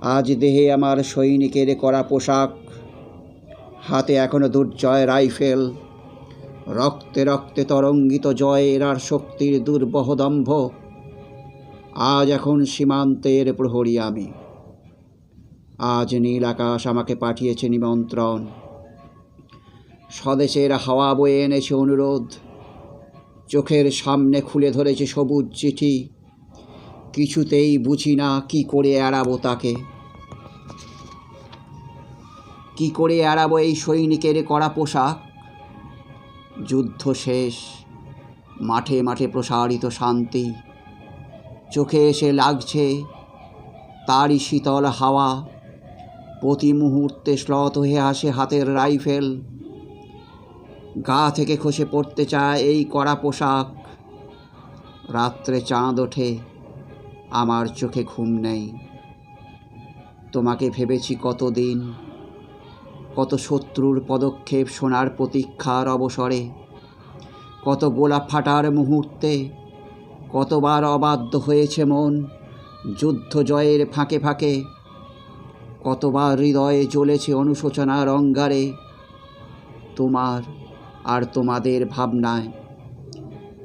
আজ দেহে আমার সৈনিকের করা পোশাক, হাতে এখনও দুর্জয় রাইফেল, রক্তে রক্তে তরঙ্গিত জয়ের আর শক্তির দুর্বহ দম্ভ আজ এখন সীমান্তের প্রহরী আমি। আজ নীল আকাশ আমাকে পাঠিয়েছে নিমন্ত্রণ। স্বদেশের হাওয়া বয়ে এনেছে অনুরোধ। চোখের সামনে খুলে ধরেছে সবুজ চিঠি। কিছুতেই বুঝি না কি করে এড়াবো তাকে। কি করে এড়াবো এই সৈনিকের করা পোশাক? যুদ্ধ শেষ। মাঠে মাঠে প্রসারিত শান্তি। চোখে এসে লাগছে তারই শীতল হাওয়া। প্রতি মুহূর্তে শ্লত হয়ে আসে হাতের রাইফেল। গা থেকে খসে পড়তে চায় এই কড়া পোশাক। রাত্রে চাঁদ ওঠে। আমার চোখে ঘুম নেই। তোমাকে ভেবেছি কতদিন, কত শত্রুর পদক্ষেপ শোনার প্রতীক্ষার অবসরে, কত গোলা ফাটার মুহূর্তে, কতবার অবাধ্য হয়েছে মন যুদ্ধ জয়ের ফাঁকে ফাঁকে, কতবার হৃদয়ে জ্বলেছে অনুশোচনার অঙ্গারে, তোমার আর তোমাদের ভাবনায়।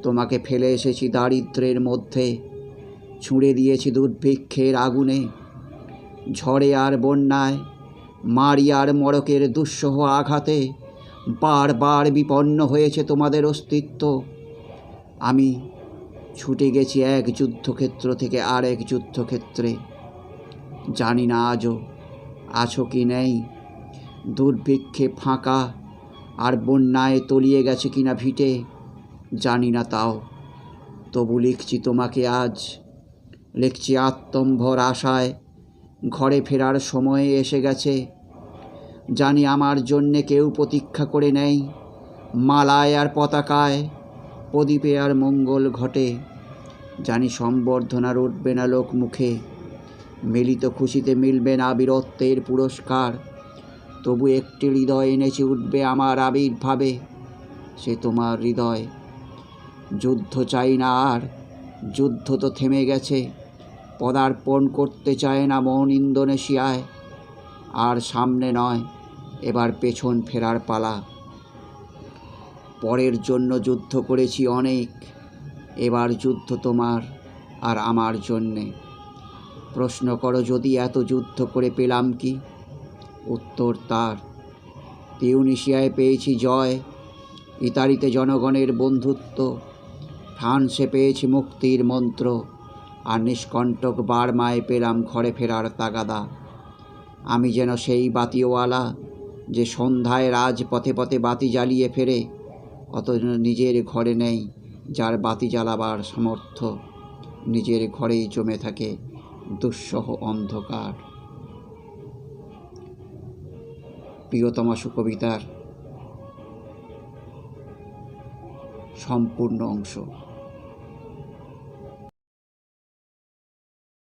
তোমাকে ফেলে এসেছি দারিদ্রের মধ্যে ছুঁড়ে দিয়েছি দুর্ভিক্ষের আগুনে। ঝড়ে আর বন্যায়, মারি আর মড়কের দুঃসহ আঘাতে বারবার বিপন্ন হয়েছে তোমাদের অস্তিত্ব। আমি ছুটে গেছি এক যুদ্ধক্ষেত্র থেকে আর এক যুদ্ধক্ষেত্রে। জানি না আজও আছো কি নেই। দুর্ভিক্ষে ফাঁকা আর বন্যায় তলিয়ে গেছে কিনা ভিটে, জানি না তাও। তবু লিখছি তোমাকে আজ লিখছি আত্মম্ভর আশায়। ঘরে ফেরার সময় এসে গেছে। জানি আমার জন্যে কেউ প্রতীক্ষা করে নেই। মালায় আর পতাকায় প্রদীপে আর মঙ্গল ঘটে। জানি সম্বর্ধনার উঠবে না লোক মুখে মিলিত খুশিতে মিলবে না বীরত্বের পুরস্কার। তবু একটি হৃদয় এনেছে উঠবে আমার আবির্ভাবে। সে তোমার হৃদয়। যুদ্ধ চাই না আর। যুদ্ধ তো থেমে গেছে। পদার্পণ করতে চায় না মন ইন্দোনেশিয়ায়। আর সামনে নয়, এবার পেছন ফেরার পালা। পরের জন্য যুদ্ধ করেছি অনেক, এবার যুদ্ধ তোমার আর আমার জন্যে। প্রশ্ন করো, যদি এত যুদ্ধ করে পেলাম কি? উত্তর তার, তিউনিশিয়ায় পেয়েছি জয়, ইতালিতে জনগণের বন্ধুত্ব, ফ্রান্সে পেয়েছি মুক্তির মন্ত্র। আর নিষ্কণ্টক বার্মায় পেলাম ঘরে ফেরার তাগাদা। আমি যেন সেই বাতিওয়ালা যে সন্ধ্যায় রাজ পথে পথে বাতি জ্বালিয়ে ফেরে অত নিজের ঘরে নেই যার বাতি জ্বালাবার সামর্থ্য। নিজের ঘরেই জমে থাকে দুঃসহ অন্ধকার। প্রিয়তমা সুকবিতার সম্পূর্ণ অংশ।